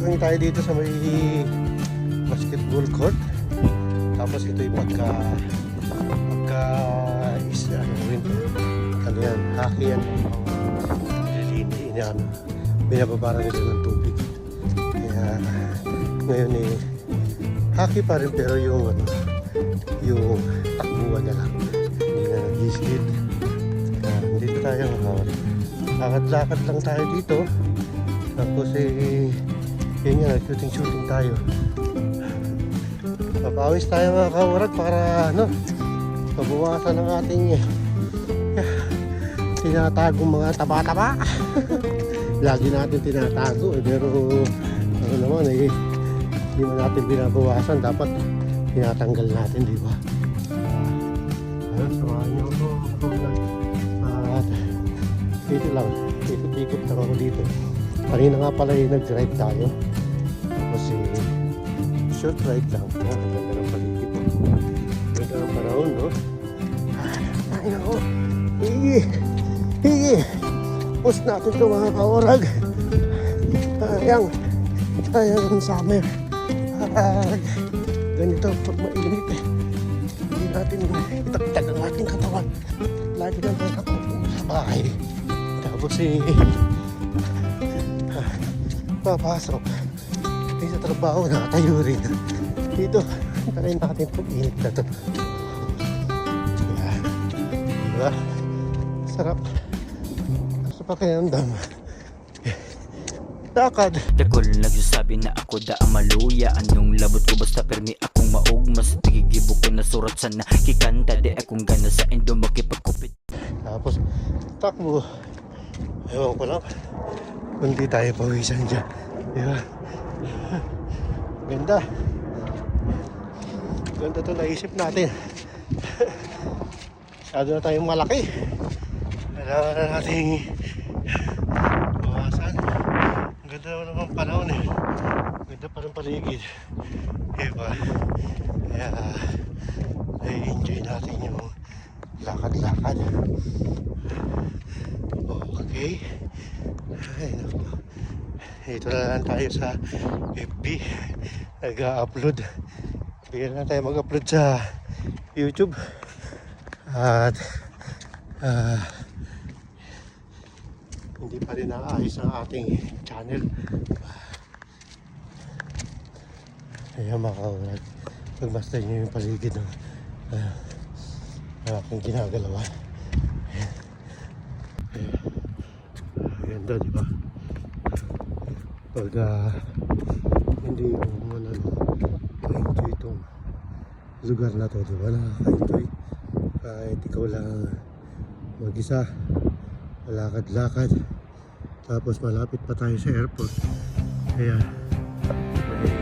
tayo dito sa may basketball court. Tapos ito yung pagka pagka is ano rin ano yan, hockey yan. Ini ano, binababara nila ng tubig. Kaya ngayon eh hockey pa rin pero yung ano yung takbuhan na lang. Hindi na nag-skid. Dito tayo. Uh, lakad-lakad lang tayo dito. Tapos eh, yun nga, shooting-shooting tayo. Papawis tayo mga kaurag para ano, mabawasan ang ating eh, tinatagong mga taba-taba. Lagi natin tinatago eh, pero ano naman eh, hindi mo natin binabawasan. Dapat tinatanggal natin, di ba? Ayan, samahan niyo ako. At dito lang, ikot-ikot lang ako dito. Kanina nga pala yung nag-drive tayo. Short ride lang. Ang ganda ng paligid. Ganda ng panahon, no? Ay, nako. Higi! Higi! Post natin ito mga kaorag. Sayang. Sayang ang summer. Ah, ganito pag mainit eh. Hindi natin itagtag ang ating katawan. Lagi lang tayo nakaupo sa bahay. Tapos eh, papasok. Hindi sa trabaho, nakatayo rin. Dito, try natin pag init na to. Yan. Diba? Sarap. Sa pakiramdam. Lakad. Dakol nagsasabi na ako da ang maluya Anong labot ko basta permi akong maog Mas nagigibo ko na surat sa nakikanta Di akong gana sa endo makipagkupit Tapos, takbo. Ewan ko lang. Kundi tayo pawisan dyan. Di ba? Ganda. Ganda to naisip natin. Masyado na tayong malaki. Kailangan na natin bawasan. Ang ganda naman naman panahon eh. Ganda pa ng paligid. Di ba? Kaya, nai-enjoy natin yung lakad-lakad. Okay. Ay, naku. Ito na lang tayo sa FB. Nag-upload. Bigyan na tayo mag-upload sa YouTube. At ah, hindi pa rin naayos ang ating channel. Ayan mga kaurag. Pagmasdan nyo yung paligid ng ng aking ginagalawan. Ayan. Ayan. Ganda, di ba? Pag ah, hindi mo man ano, ma-enjoy itong lugar na to, di ba? Nakaka-enjoy. Kahit ikaw lang mag-isa, malakad-lakad. Tapos malapit pa tayo sa airport. Kaya, may.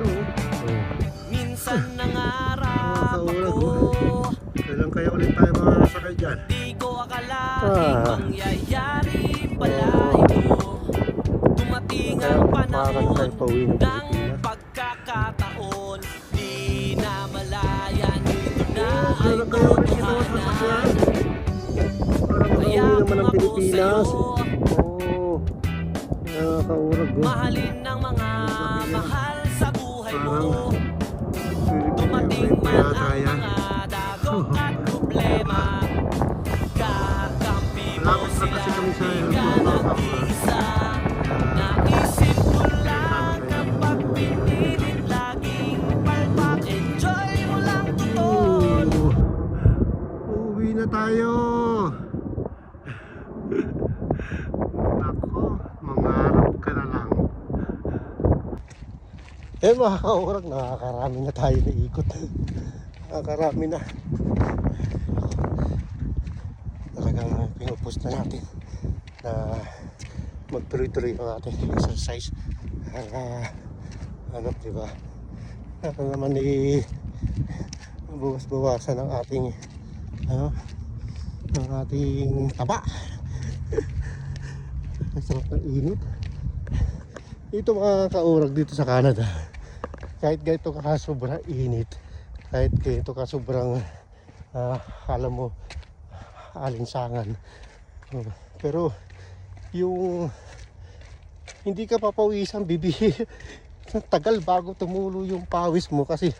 Oh. Minsan nangarap Nakakaurag, ako Kailan kaya ulit tayo makakasakay dyan? Di ko akalaing Ah. mangyayari pala Dumating Ang parang tayo pauwi ng Pilipinas. pagkakataon Di na malayan. Ito na ay Kailan kaya naman kung ng ako Pilipinas. Oo. Nakakaurag ko. Mahalin ng mga mahal sa buhay mo. Dumating man ang mga dagok at problema Kakampi mo sila Di ka nag-iisa tayo. Ako, mangarap ka na lang. Eh mga kaurag, nakakarami na tayo na ikot. Nakakarami na. Talagang pinupost na natin na magtuloy-tuloy ang ating exercise. Para, ano, di ba? Para naman i bawas-bawasan ang ating ano ang ating taba ang ng init ito mga kaurag dito sa Canada kahit ganito ka sobrang init kahit ganito ka sobrang ah, alam mo alinsangan pero yung hindi ka papawisan, bibihir. Tagal bago tumulo yung pawis mo kasi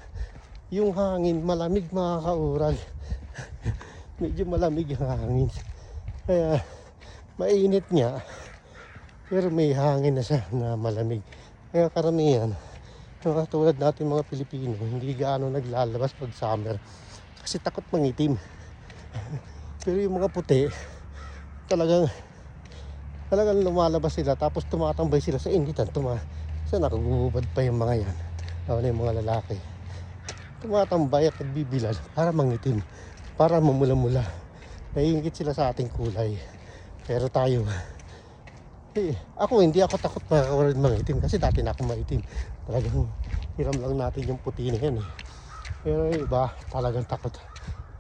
yung hangin malamig mga kaurag. Medyo malamig yung hangin. Kaya mainit nga. Pero may hangin na siya na malamig. Kaya karamihan, yung katulad natin mga Pilipino, hindi gaano naglalabas pag summer. Kasi takot mangitim. Pero yung mga puti, talagang talagang lumalabas sila tapos tumatambay sila sa initan. Tuma sa nakagubad pa yung mga yan. Lalo na yung mga lalaki. Tumatambay at nagbibilal para mangitim. Para mamula-mula. Naiingit sila sa ating kulay. Pero tayo, eh, ako hindi ako takot na kawalan mangitim kasi dati na ako maitim. Talagang hiram lang natin yung puti na yan eh. Pero iba talagang takot.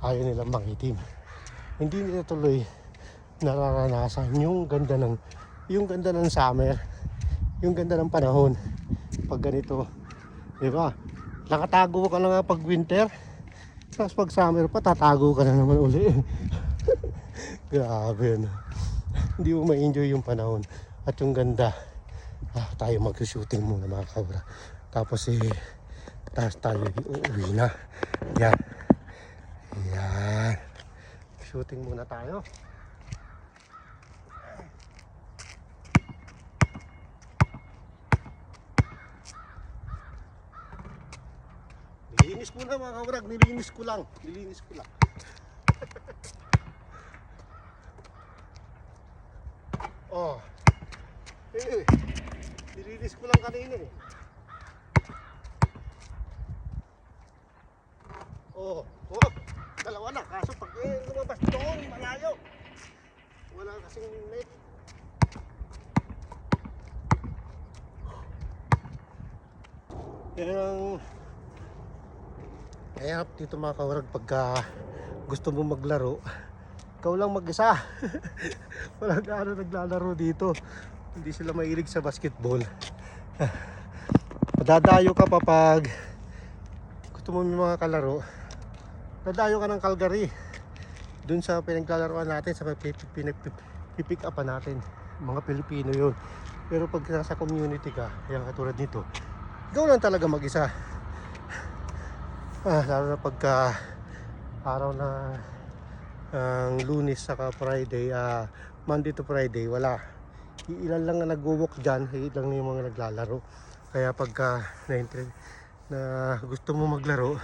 Ayaw nilang mangitim. Hindi nila tuloy nararanasan yung ganda ng yung ganda ng summer yung ganda ng panahon pag ganito di ba nakatago ka na nga pag winter tapos pag summer pa tatago ka na naman uli. Grabe ano hindi mo ma-enjoy yung panahon. At yung ganda. Ah, tayo mag-shooting muna mga kabra. Tapos eh tapos tayo uuwi na. Yan. Yan. Shooting muna tayo Nilinis ko na mga kabrag, nilinis ko lang. Nilinis ko lang. oh. Eh, nilinis ko lang kanina eh. Oh, oh, dalawa na. Kaso pag eh, lumabas doon, malayo. Wala kasing net. Yan ang kaya dito mga kawarag pagka gusto mo maglaro, ikaw lang mag-isa. Wala gaano naglalaro dito. Hindi sila mahilig sa basketball. Madadayo ka pa pag gusto mo mga kalaro. Dadayo ka ng Calgary. Doon sa pinaglalaroan natin, sa pipick upan natin. Mga Pilipino yun. Pero pag nasa community ka, yan katulad nito, ikaw lang talaga mag-isa. Ah, lalo na pagka araw na ang lunes saka Friday, ah, Monday to Friday, wala. Ilan lang ang nag-walk dyan, ilan lang yung mga naglalaro. Kaya pagka na, na gusto mo maglaro,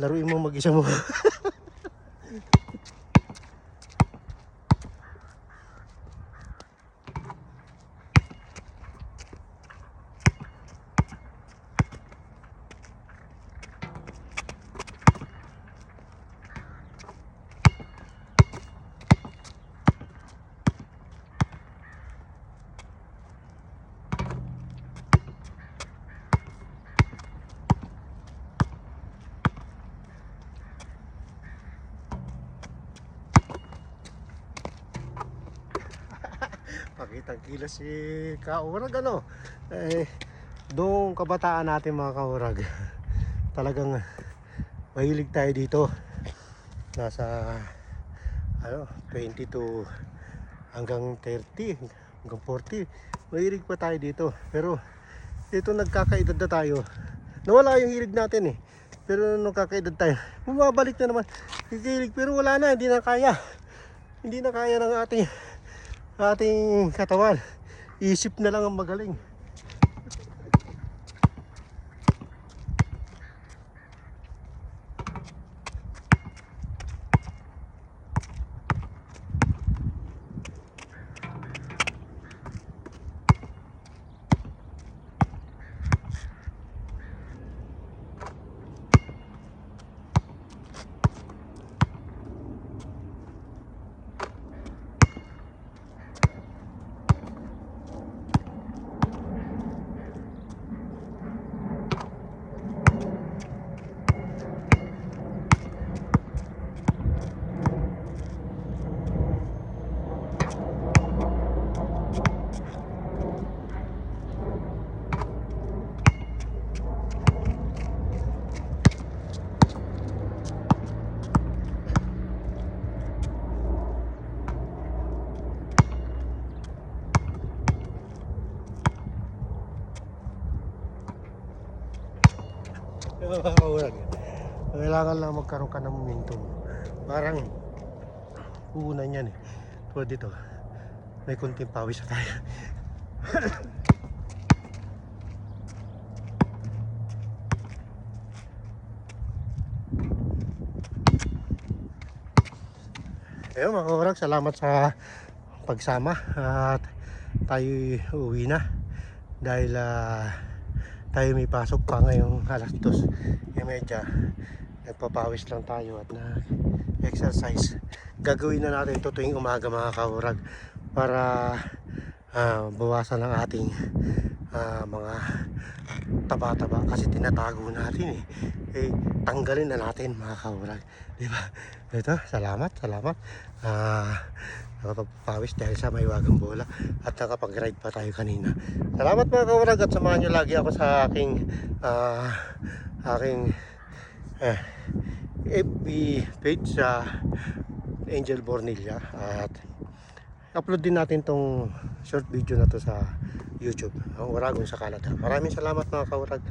laruin mo mag-isa mo. Kilos si Kaurag ano. Eh, doong kabataan natin mga Kaurag. Talagang mahilig tayo dito. Nasa ano, 22 hanggang 30, hanggang 40. Mahilig pa tayo dito. Pero dito nagkakaedad na tayo. Nawala yung hilig natin eh. Pero nung tayo, bumabalik na naman. Hilig, pero wala na, hindi na kaya. Hindi na kaya ng ating ating katawan. Isip na lang ang magaling. Kailangan lang magkaroon ka ng momentum. Parang uunan yan eh. Tulad dito. May kunting pawis na tayo. Ayun mga kaurag, salamat sa pagsama at tayo uwi na dahil ah, tayo may pasok pa ngayong alas dos eh medya nagpapawis lang tayo at na exercise gagawin na natin ito tuwing umaga mga kaurag para ah, bawasan ang ating ah, mga taba-taba kasi tinatago natin eh. Eh tanggalin na natin mga kaurag. Di ba? Ito salamat salamat. Ah nakapagpawis dahil sa may wagang bola at nakapag-ride pa tayo kanina. Salamat mga kawarag at samahan nyo lagi ako sa aking ah, aking eh, FB page sa Angel Bornilla at upload din natin tong short video na to sa YouTube ang Waragon sa Canada. Maraming salamat mga kawarag.